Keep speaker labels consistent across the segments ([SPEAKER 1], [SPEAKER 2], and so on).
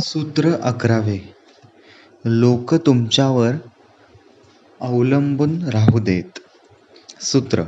[SPEAKER 1] सूत्र अकरावे. लोक तुमच्यावर अवलंबून राहू देत. सूत्र.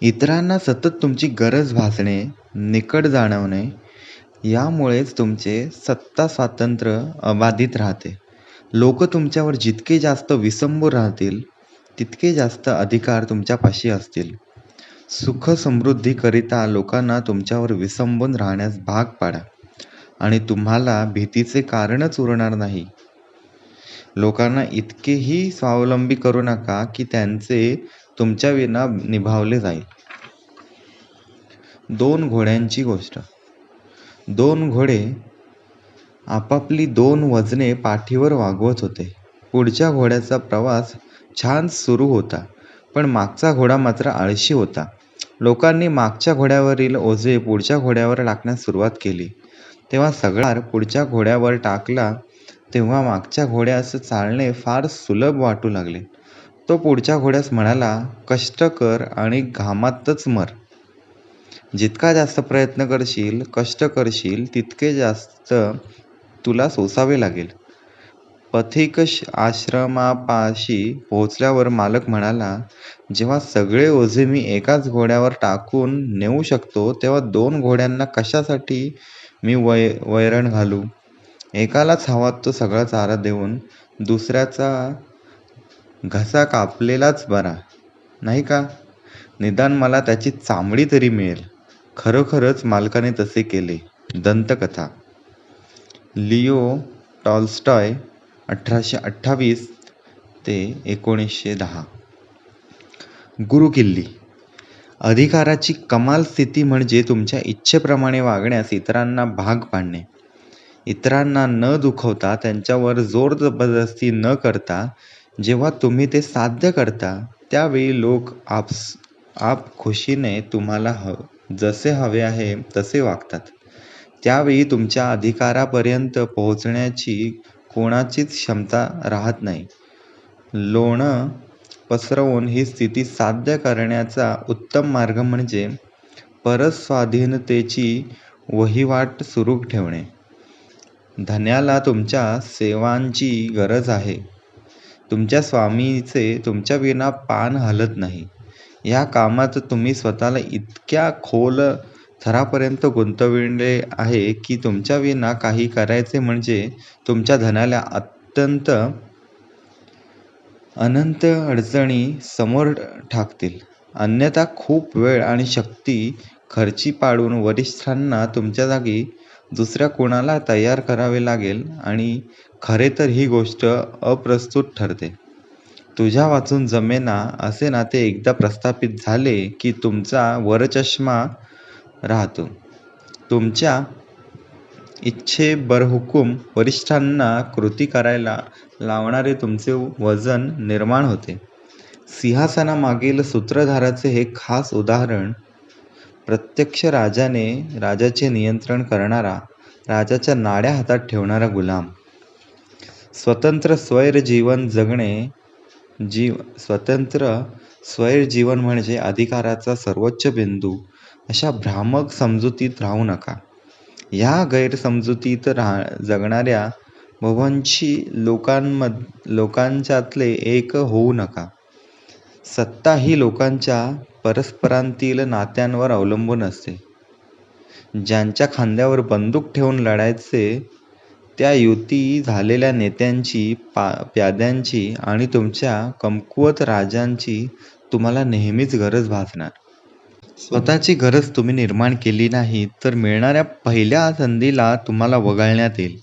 [SPEAKER 1] इतरांना सतत तुमची गरज भासणे निकट जाणवणे यामुळेच तुमचे सत्ता स्वातंत्र्य अबाधित राहते. लोक तुमच्यावर जितके जास्त विसंबून राहतील तितके जास्त अधिकार तुमच्यापाशी असतील. सुख समृद्धीकरिता लोकांना तुमच्यावर विसंबून राहण्यास भाग पाडा. आणि तुम्हाला भीतीचे कारणच उरणार नाही. लोकांना इतकेही स्वावलंबी करू नका की त्यांचे तुमच्या विना निभावले जाईल. दोन घोड्यांची गोष्ट. दोन घोडे आपापली दोन वजने पाठीवर वागवत होते. पुढच्या घोड्याचा प्रवास छान सुरू होता पण मागचा घोडा मात्र आळशी होता. लोकांनी मागच्या घोड्यावरील ओझे पुढच्या घोड्यावर टाकण्यास सुरुवात केली. तेव्हा सगळा पुढच्या घोड्यावर टाकला तेव्हा मागच्या घोड्यास चालणे फार सुलभ वाटू लागले. तो पुढच्या घोड्यास म्हणाला कष्ट कर आणि घामातच मर. जितका जास्त प्रयत्न करशील कष्ट करशील तितके जास्त तुला सोसावे लागेल. पथिक आश्रमापाशी पोहोचल्यावर मालक म्हणाला जेव्हा सगळे ओझे मी एकाच घोड्यावर टाकून नेऊ शकतो तेव्हा दोन घोड्यांना कशासाठी मी वै वैरण घालू. एकालाच हवा तो सगळा चारा देऊन दुसऱ्याचा घसा कापलेलाच बरा. नाही का? निदान मला त्याची चामडी तरी मिळेल. खरोखरच मालकाने तसे केले. दंतकथा. लिओ टॉल्स्टॉय अठराशे अठ्ठावीस ते एकोणीसशे दहा. गुरुकिल्ली. अधिकाराची कमाल स्थिती म्हणजे तुमच्या इच्छेप्रमाणे वागण्यास इतरांना भाग पाडणे. इतरांना न दुखवता त्यांच्यावर जोर जबरदस्ती न करता जेव्हा तुम्ही ते साध्य करता त्यावेळी लोक आपस आप खुशीने तुम्हाला ह जसे हवे आहे तसे वागतात. त्यावेळी तुमच्या अधिकारापर्यंत पोहोचण्याची कोणाचीच क्षमता राहत नाही. लोणं पसरवून ही स्थिती साध्य करण्याचा उत्तम मार्ग म्हणजे परस्वाधीनतेची वहिवाट सुरू ठेवणे. धन्याला तुमच्या सेवांची गरज आहे. तुमच्या स्वामीचे तुमच्याविना पान हलत नाही. या कामात तुम्ही स्वतःला इतक्या खोल थरापर्यंत गुंतविले आहे की तुमच्याविना काही करायचे म्हणजे तुमच्या धनाला अत्यंत अनंत अडचणी समोर ठाकतील. अन्यथा खूप वेळ आणि शक्ती खर्ची पाडून वरिष्ठांना तुमच्या जागी दुसऱ्या कोणाला तयार करावे लागेल आणि खरे तर ही गोष्ट अप्रस्तुत ठरते. तुझ्या वाचून जमेना असे नाते एकदा प्रस्थापित झाले की तुमचा वरचष्मा राहतो. तुमच्या इच्छे बरहुकूम वरिष्ठांना कृती करायला लावणारे तुमचे वजन निर्माण होते. सिंहासनामागील सूत्रधाराचे हे खास उदाहरण प्रत्यक्ष राजाने राजाचे नियंत्रण करणारा राजाच्या नाड्या हातात ठेवणारा गुलाम. स्वतंत्र स्वैर जीवन जगणे जीव स्वतंत्र स्वैर जीवन म्हणजे अधिकाराचा सर्वोच्च बिंदू अशा भ्रामक समजुतीत राहू नका. या गैरसमजुतीत राह जगणाऱ्या बव्हंशी लोकांमध लोकांच्यातले एक होऊ नका. सत्ता ही लोकांच्या परस्परांतील नात्यांवर अवलंबून असते. ज्यांच्या खांद्यावर बंदूक ठेवून लढायचे त्या युती झालेल्या नेत्यांची पा प्याद्यांची आणि तुमच्या कमकुवत राजांची तुम्हाला नेहमीच गरज भासणार. स्वतःची गरज तुम्ही निर्माण केली नाही तर मिळणाऱ्या पहिल्या संधीला तुम्हाला वगळण्यात येईल.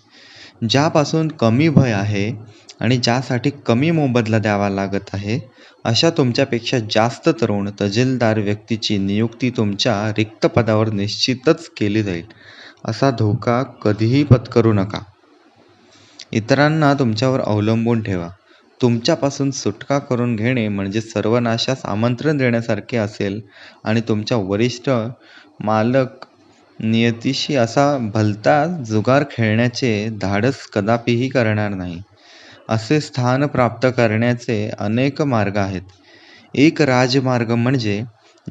[SPEAKER 1] ज्यापासून कमी भय आहे आणि ज्यासाठी कमी मोबदला द्यावा लागत आहे अशा तुमच्यापेक्षा जास्त तरुण तजेलदार व्यक्तीची नियुक्ती तुमच्या रिक्त पदावर निश्चितच केली जाईल असा धोका कधीही पत्करू नका. इतरांना तुमच्यावर अवलंबून ठेवा. तुमच्यापासून सुटका करून घेणे म्हणजे सर्वनाशास आमंत्रण देण्यासारखे असेल आणि तुमच्या वरिष्ठ मालक नियतीशी असा भलता जुगार खेळण्याचे धाडस कदापिही करणार नाही. असे स्थान प्राप्त करण्याचे अनेक मार्ग आहेत. एक राजमार्ग म्हणजे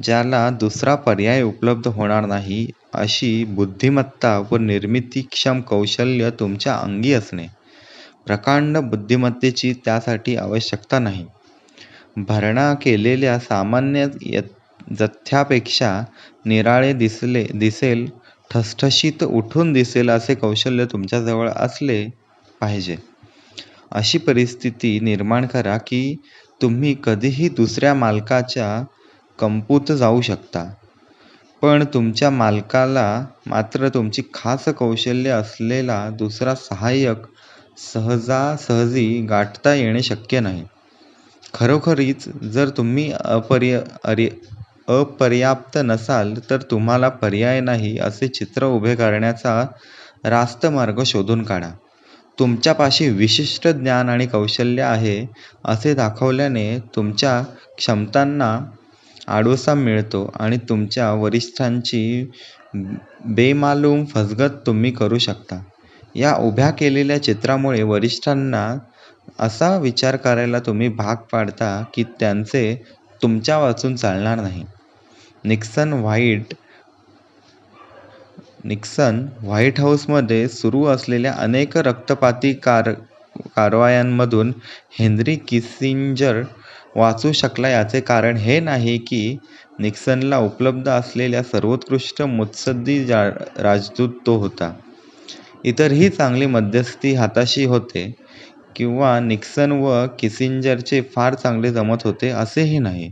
[SPEAKER 1] ज्याला दुसरा पर्याय उपलब्ध होणार नाही अशी बुद्धिमत्ता व निर्मितीक्षम कौशल्य तुमच्या अंगी असणे. प्रकांड बुद्धिमत्तेची त्यासाठी आवश्यकता नाही. भरणा केलेल्या सामान्य जथ्यापेक्षा निराळे दिसले दिसेल ठसठशीत उठून दिसेल असे कौशल्य तुमच्याजवळ असले पाहिजे. अशी परिस्थिती निर्माण करा की तुम्ही कधीही दुसऱ्या मालकाच्या कंपूत जाऊ शकता. पण तुमच्या मालकाला मात्र तुमची खास कौशल्य असलेला दुसरा सहाय्यक सहजासहजी गाठता येणे शक्य नाही. खरोखरीच जर तुम्ही अपरि अरि अपर्याप्त नसाल तर तुम्हाला पर्याय नाही असे चित्र उभे करण्याचा रास्त मार्ग शोधून काढा. तुमच्यापाशी विशिष्ट ज्ञान आणि कौशल्य आहे असे दाखवल्याने तुमच्या क्षमतांना आडोसा मिळतो आणि तुमच्या वरिष्ठांची बेमालूम फसगत तुम्ही करू शकता. या उभ्या केलेल्या चित्रामुळे वरिष्ठांना असा विचार करायला तुम्ही भाग पाडता की त्यांचे तुमच्या वाचून चालणार नाही. निक्सन व्हाईट निक्सन व्हाईट हाऊसमध्ये सुरू असलेल्या अनेक रक्तपाती कार कारवायांमधून हेनरी किसिंजर वाचू शकला. याचे कारण हे नाही की निक्सनला उपलब्ध असलेल्या सर्वोत्कृष्ट मुत्सद्दी राजदूत तो होता. इतरही चांगली मध्यस्थी हाताशी होते. किंवा निक्सन व किसिंजरचे फार चांगले जमत होते असेही नाही.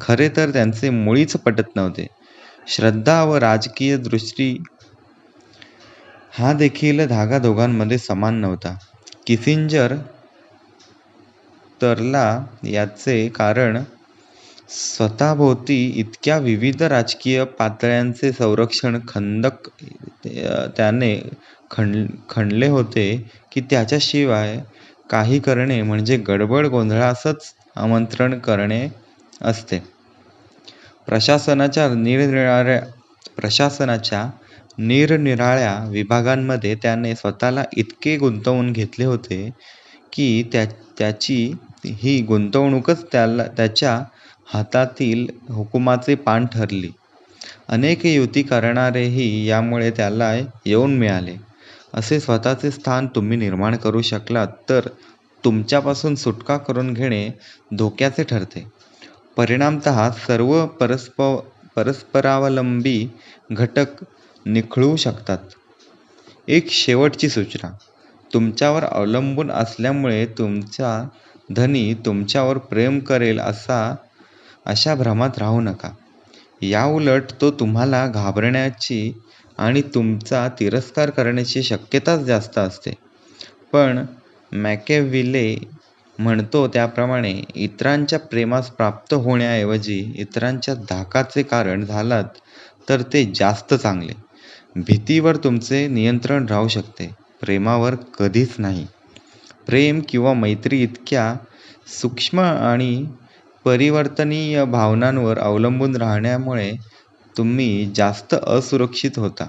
[SPEAKER 1] खरे तर त्यांचे मुळीच पटत नव्हते. श्रद्धा व राजकीय दृष्टी हा देखील धागा दोघांमध्ये समान नव्हता. किसिंजर तरला याचे कारण स्वतःभोवती इतक्या विविध राजकीय पातळ्यांचे संरक्षण खंदक त्याने खण खणले होते की त्याच्याशिवाय काही करणे म्हणजे गडबड गोंधळासच आमंत्रण करणे असते. प्रशासनाच्या निरनिराळ्या प्रशासनाच्या निरनिराळ्या विभागांमध्ये त्याने स्वतःला इतके गुंतवून घेतले होते की त्या त्याची ही गुंतवणूकच त्याला त्याच्या हातातील हुकुमाचे पान ठरली. अनेक युती करणारेही यामुळे त्याला येऊन मिळाले. असे स्वतःचे स्थान तुम्ही निर्माण करू शकलात तर तुमच्यापासून सुटका करून घेणे धोक्याचे ठरते. परिणामत सर्व परस्प परस्परावलंबी घटक निखळू शकतात. एक शेवटची सूचना. तुमच्यावर अवलंबून असल्यामुळे तुमचा धनी तुमच्यावर प्रेम करेल असा अशा भ्रमात राहू नका. याउलट तो तुम्हाला घाबरण्याची आणि तुमचा तिरस्कार करण्याची शक्यताच जास्त असते. पण मॅकेविले म्हणतो त्याप्रमाणे इतरांच्या प्रेमास प्राप्त होण्याऐवजी इतरांच्या धाकाचे कारण झालात तर ते जास्त चांगले. भीतीवर तुमचे नियंत्रण राहू शकते प्रेमावर कधीच नाही. प्रेम किंवा मैत्री इतक्या सूक्ष्म आणि परिवर्तनीय भावनांवर अवलंबून राहण्यामुळे तुम्ही जास्त असुरक्षित होता.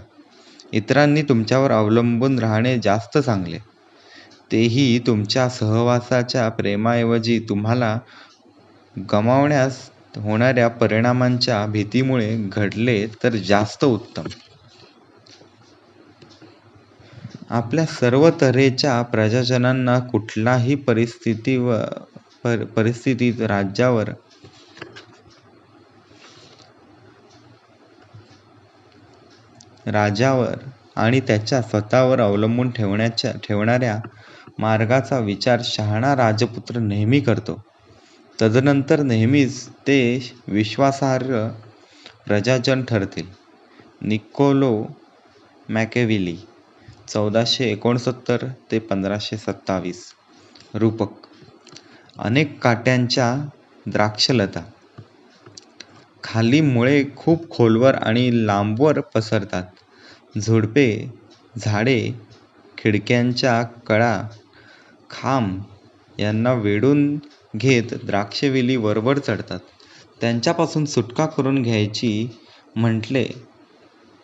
[SPEAKER 1] इतरांनी तुमच्यावर अवलंबून राहणे जास्त चांगले. तेही तुमच्या सहवासाच्या प्रेमाऐवजी तुम्हाला गमावण्यास होणाऱ्या परिणामांच्या भीतीमुळे घडले तर जास्त उत्तम. आपल्या सर्व तऱ्हेच्या प्रजाजनांना कुठलाही परिस्थिती व पर परिस्थितीत राज्यावर राजावर आणि त्याच्या स्वतःवर अवलंबून ठेवण्याच्या ठेवणाऱ्या मार्गाचा विचार शहाणा राजपुत्र नेहमी करतो. तदनंतर नेहमीच ते विश्वासार्ह प्रजाजन ठरतील. निकोलो मॅकेविली चौदाशे एकोणसत्तर ते पंधराशे सत्तावीस. रूपक अनेक काट्यांच्या द्राक्षलता. खाली मुळे खूप खोलवर आणि लांबवर पसरतात. झुडपे झाडे खिडक्यांच्या कळा खांब यांना वेढून घेत द्राक्षवेली वरवर चढतात. त्यांच्यापासून सुटका करून घ्यायची म्हटले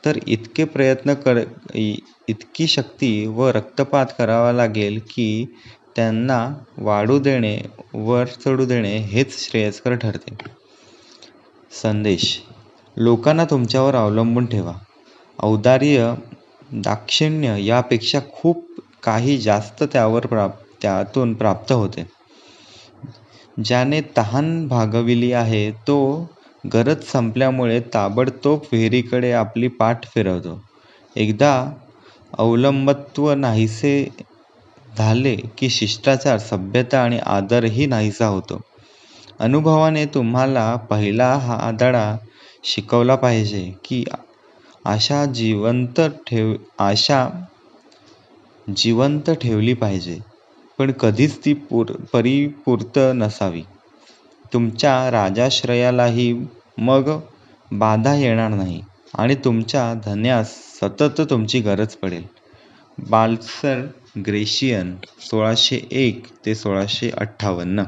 [SPEAKER 1] तर इतके प्रयत्न कर इतकी शक्ती व रक्तपात करावा लागेल की त्यांना वाढू देणे वर चढू देणे हेच श्रेयस्कर ठरते. संदेश. लोकांना तुमच्यावर अवलंबून ठेवा. औदार्य दाक्षिण्य यापेक्षा खूप काही जास्त त्यावर प्राप त्यातून प्राप्त होते. ज्याने तहान भागविली आहे तो गरज संपल्यामुळे ताबडतोब विहिरीकडे आपली पाठ फिरवतो. एकदा अवलंबत्व नाहीसे झाले की शिष्टाचार सभ्यता आणि आदरही नाहीसा होतो. अनुभवाने तुम्हाला पहिला हा आदळा शिकवला पाहिजे की आशा जिवंत ठेव आशा जिवंत ठेवली पाहिजे. पण कधीच ती पूर परिपूर्त नसावी. तुमच्या राजाश्रयालाही मग बाधा येणार नाही आणि तुमच्या धन्यास सतत तुमची गरज पडेल. बाल्सर ग्रेशियन सोळाशे एक ते सोळाशे अठ्ठावन्न.